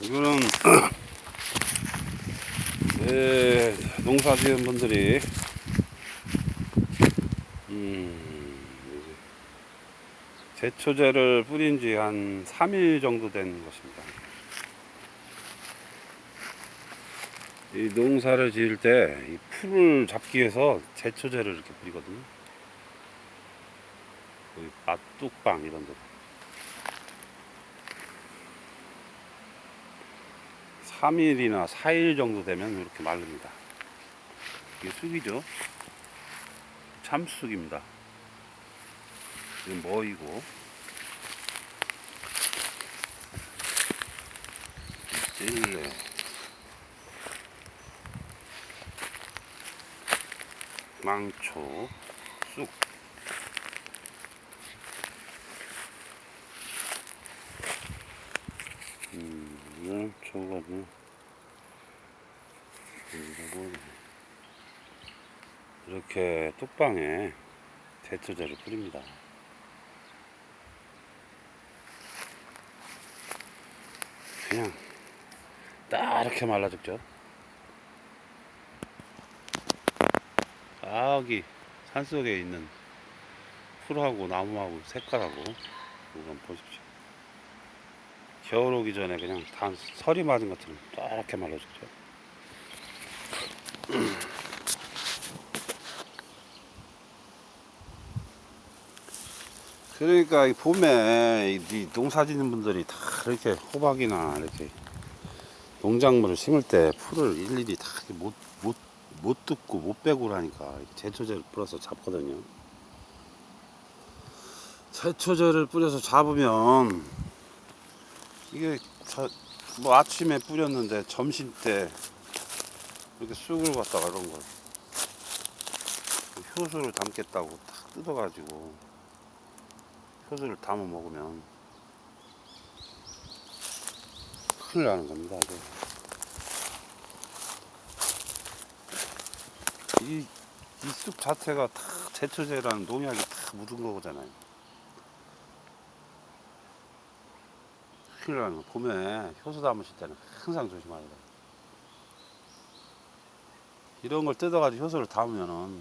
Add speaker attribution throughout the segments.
Speaker 1: 이거는 네, 농사 지은 분들이 음, 제초제를 뿌린 지 한 3일 정도 된 것입니다. 이 농사를 지을 때 이 풀을 잡기 위해서 제초제를 이렇게 뿌리거든요. 맛뚝방 이런 데. 3일이나 4일 정도 되면 이렇게 마릅니다. 이게 쑥이죠. 참쑥입니다. 이건 뭐이고 찔레 망초 쑥 음, 그리고 이렇게 뚝방에 대초제를 뿌립니다. 그냥 딱 이렇게 말라 죽죠. 저기 산속에 있는 풀하고 나무하고 색깔하고 한번 보십시오. 겨울 오기 전에 그냥 단 설이 맞은 것처럼 딱 이렇게 말라 죽죠. 그러니까 이 봄에 이- 이 농사 짓는 분들이 다 이렇게 호박이나 이렇게 농작물을 심을 때 풀을 일일이 다 못 못못 뜯고 못 빼고 하니까 제초제를 뿌려서 잡거든요. 제초제를 뿌려서 잡으면 이게 자- 뭐 아침에 뿌렸는데 점심 때 이렇게 쑥을 갖다가 이런 걸 효소를 담겠다고 탁 뜯어가지고 효소를 담아 먹으면 큰일 나는 겁니다. 이게. 이, 이쑥 자체가 다 제초제라는 농약이 다 묻은 거잖아요. 큰일 나는 거. 봄에 효소 담으실 때는 항상 조심해야 돼요. 이런 걸 뜯어가지고 효소를 담으면은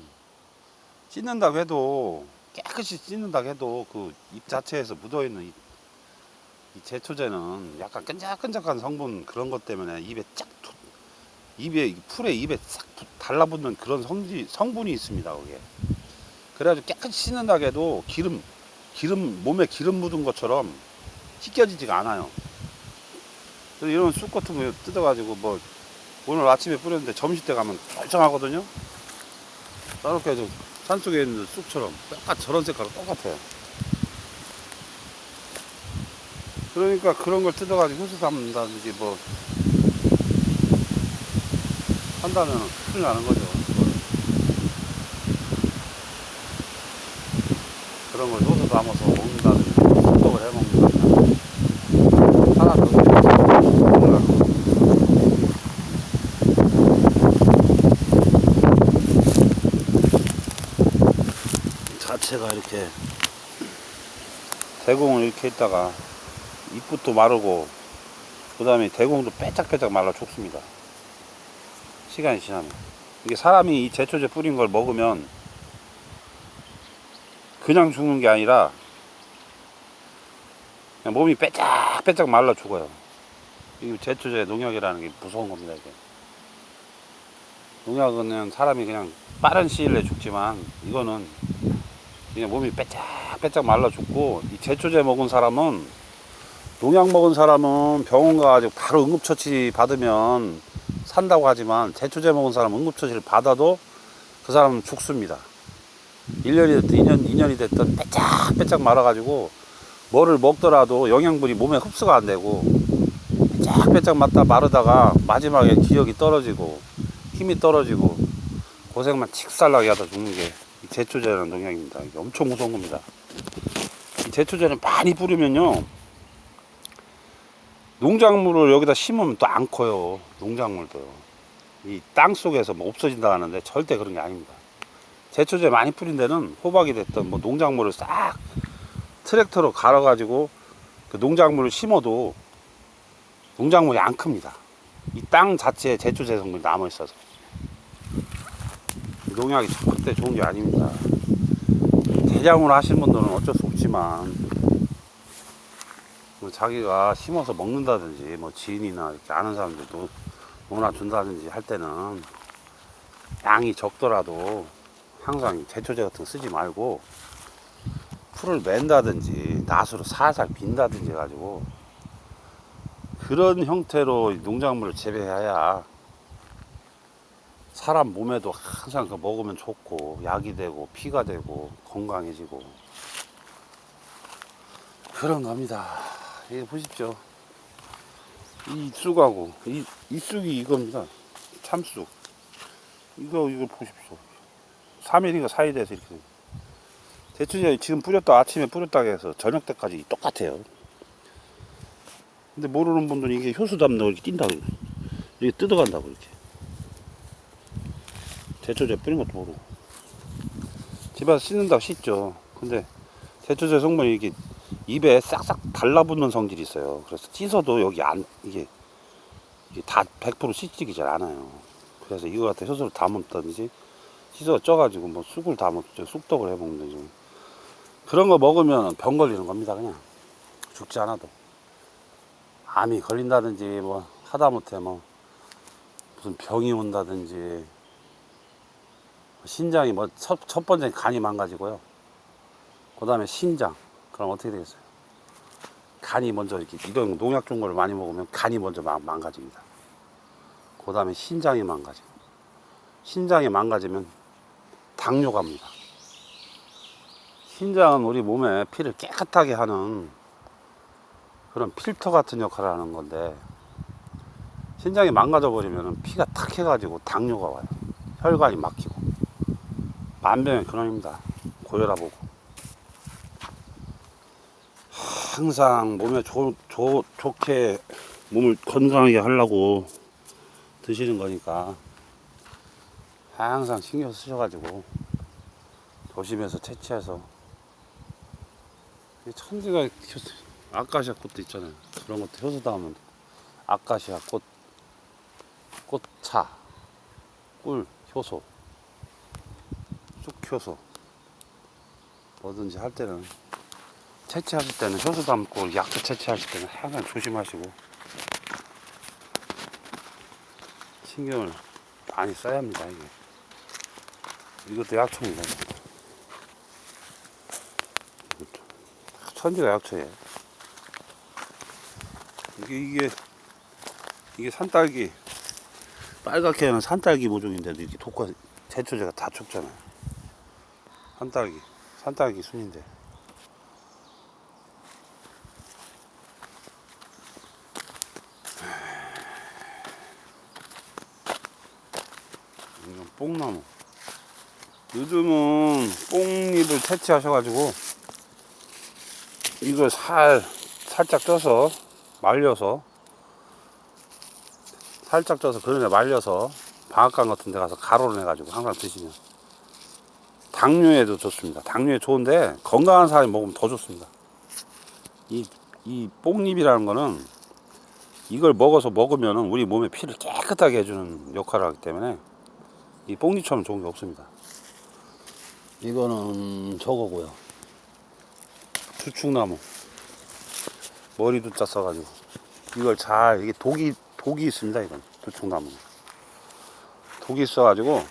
Speaker 1: 찢는다고 해도 깨끗이 찢는다고 해도 그 잎 자체에서 묻어있는 이, 이 제초제는 약간 끈적끈적한 성분 그런 것 때문에 입에 쫙 툭- 입에 이 풀에 입에 싹툭 달라붙는 그런 성지, 성분이 있습니다 그게 그래가지고 깨끗이 씻는다고 해도 기름 기름 몸에 기름 묻은 것처럼 씻겨지지가 않아요 그래서 이런 쑥 같은 거 뜯어가지고 뭐 오늘 아침에 뿌렸는데 점심 때 가면 멀쩡하거든요 저렇게 좀 산속에 있는 쑥처럼 똑같 저런 색깔은 똑같아요. 그러니까 그런 걸 뜯어가지고 담는다든지 뭐 한다면 큰일 나는 거죠. 그런 걸 효소 담아서 먹는다든지 숙독을 해 먹는다든지 하나 더. 큰일 나는 거죠. 자체가 이렇게 대공을 이렇게 했다가 잎부터 마르고 그 다음에 대공도 빼짝빼짝 말라 죽습니다. 시간이 지나면. 이게 사람이 이 제초제 뿌린 걸 먹으면 그냥 죽는 게 아니라 그냥 몸이 빼짝빼짝 말라 죽어요 이 제초제 농약이라는 게 무서운 겁니다 이게 농약은 사람이 그냥 빠른 시일 내에 죽지만 이거는 그냥 몸이 빼짝빼짝 말라 죽고 이 제초제 먹은 사람은 농약 먹은 사람은 병원 가가지고 바로 응급처치 받으면 산다고 하지만 제초제 먹은 사람은 응급처치를 받아도 그 사람은 죽습니다. 1년이 됐든 2년, 2년이 됐든 빼짝빼짝 말아가지고 뭐를 먹더라도 영양분이 몸에 흡수가 안 되고 빼짝빼짝 맞다 마르다가 마지막에 기력이 떨어지고 힘이 떨어지고 고생만 칙살나게 하다 죽는 게이 제초제라는 농약입니다. 엄청 무서운 겁니다. 이 제초제는 많이 뿌리면요. 농작물을 여기다 심으면 또 안 커요. 농작물도요. 이 땅 속에서 뭐 없어진다 하는데 절대 그런 게 아닙니다. 제초제 많이 뿌린 데는 호박이 됐던 뭐 농작물을 싹 트랙터로 갈아가지고 그 농작물을 심어도 농작물이 안 큽니다. 이 땅 자체에 제초제 성분이 남아 있어서 농약이 절대 좋은 게 아닙니다. 대량으로 하시는 분들은 어쩔 수 없지만 뭐 자기가 심어서 먹는다든지 뭐 지인이나 이렇게 아는 사람들도 농나 준다든지 할 때는 양이 적더라도 항상 제초제 같은 거 쓰지 말고 풀을 맨다든지 낫으로 살살 빈다든지 해가지고 그런 형태로 농작물을 재배해야 사람 몸에도 항상 그 먹으면 좋고 약이 되고 피가 되고 건강해지고 그런 겁니다. 이거 보십시오. 이 쑥하고 이, 이 쑥이 이겁니다. 참쑥. 이거 이거 보십시오. 3일인가 4일 돼서 이렇게 대추제 지금 뿌렸다 아침에 뿌렸다고 해서 저녁 때까지 똑같아요. 근데 모르는 분들은 이게 효수 담는 이렇게 뛴다고 이렇게 뜯어간다고 이렇게 제초제 뿌린 것도 모르고 집에서 씻는다고 씻죠. 근데 제초제 성분이 이게 입에 싹싹 달라붙는 성질이 있어요. 그래서 씻어도 여기 안 이게 이게 다 100% 씻지기 잘 않아요. 그래서 이거 같은 효소를 담았다든지 씻어 쪄가지고 뭐 쑥을 담았죠. 쑥떡을 해 먹는지 그런 거 먹으면 병 걸리는 겁니다. 그냥 죽지 않아도 암이 걸린다든지 뭐 하다못해 뭐 무슨 병이 온다든지 신장이 뭐 첫 첫 번째 간이 망가지고요. 그 다음에 신장 그럼 어떻게 되겠어요? 간이 먼저 이렇게 이런 농약 준 걸 많이 먹으면 간이 먼저 망, 망가집니다. 그 다음에 신장이 망가지고 신장이 망가지면 당뇨가 옵니다. 신장은 우리 몸에 피를 깨끗하게 하는 그런 필터 같은 역할을 하는 건데 신장이 망가져 버리면 피가 탁 해가지고 당뇨가 와요. 혈관이 막히고 만병의 근원입니다. 고혈압 오고 항상 몸에 좋, 좋, 좋게 몸을 건강하게 하려고 드시는 거니까 항상 신경 쓰셔가지고 조심해서 채취해서 이 천지가 아카시아 꽃도 있잖아요. 그런 것도 효소 담으면 아카시아 꽃, 꽃차, 꿀, 효소, 쑥 효소. 뭐든지 할 때는 채취하실 때는 효소 담고 약초 채취하실 때는 항상 조심하시고 신경을 많이 써야 합니다 이게. 이것도 약초입니다 이것도. 이것도. 천지가 약초예요. 이게 이게 이게 산딸기. 빨갛게 하는 산딸기 모종인데도 이렇게 독과 제초제가 다 죽잖아요. 산딸기 산딸기 순인데. 뽕나무. 요즘은 뽕잎을 채취하셔가지고 이걸 살 살짝 쪄서 말려서 살짝 쪄서 그런데 말려서 방앗간 같은 데 가서 가로를 내가지고 항상 드시면 당뇨에도 좋습니다. 당뇨에 좋은데 건강한 사람이 먹으면 더 좋습니다. 이, 이 뽕잎이라는 거는 이걸 먹어서 먹으면 우리 몸에 피를 깨끗하게 해주는 역할을 하기 때문에 이 뽕잎처럼 좋은 게 없습니다. 이거는 저거고요. 추축나무. 머리도 짜 써가지고. 이걸 잘, 이게 독이, 독이 있습니다, 이건. 추축나무. 독이 있어가지고,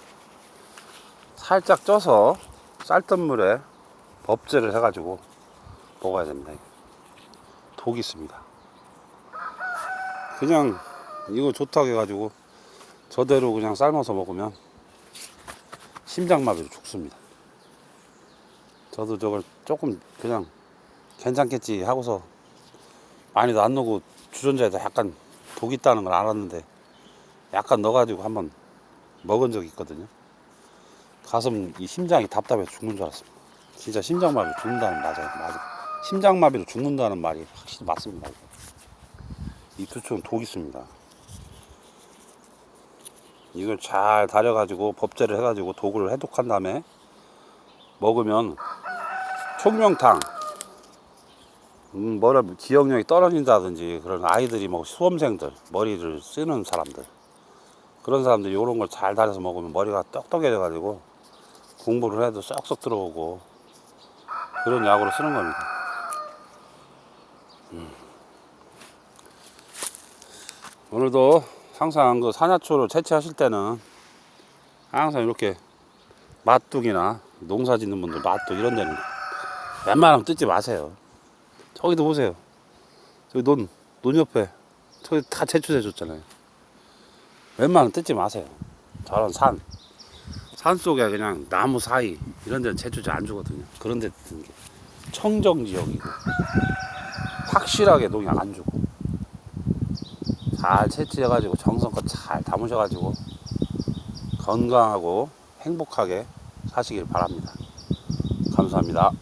Speaker 1: 살짝 쪄서 쌀뜨물에 법제를 해가지고 먹어야 됩니다. 독이 있습니다. 그냥 이거 좋다고 해가지고 저대로 그냥 삶아서 먹으면 심장마비로 죽습니다. 저도 저걸 조금 그냥 괜찮겠지 하고서 많이도 안 넣고 주전자에다 약간 독 있다는 걸 알았는데 약간 넣어가지고 한번 먹은 적이 있거든요. 가슴 이 심장이 답답해서 죽는 줄 알았습니다. 진짜 심장마비로 죽는다는 맞아요. 맞아. 심장마비로 죽는다는 말이 확실히 맞습니다. 이 투초는 독 있습니다. 이걸 잘 다려가지고 법제를 해가지고 독을 해독한 다음에 먹으면 총명탕 음, 뭐라 기억력이 떨어진다든지 그런 아이들이 뭐 수험생들 머리를 쓰는 사람들 그런 사람들이 이런 걸 잘 달여서 먹으면 머리가 똑똑해져 가지고 공부를 해도 쏙쏙 들어오고 그런 약으로 쓰는 겁니다. 음. 오늘도 항상 그 산야초를 채취하실 때는 항상 이렇게 맛둑이나 농사 짓는 분들 맛둑 이런 데는 웬만하면 뜯지 마세요. 저기도 보세요. 저기 논, 논 옆에 저기 다 채취해 줬잖아요. 웬만하면 뜯지 마세요. 저런 산. 산 속에 그냥 나무 사이 이런 데는 채취제 안 주거든요. 그런 데 뜯는 게 청정 지역이고 확실하게 농약 안 주고 잘 채취해가지고 정성껏 잘 담으셔가지고 건강하고 행복하게 사시길 바랍니다. 감사합니다.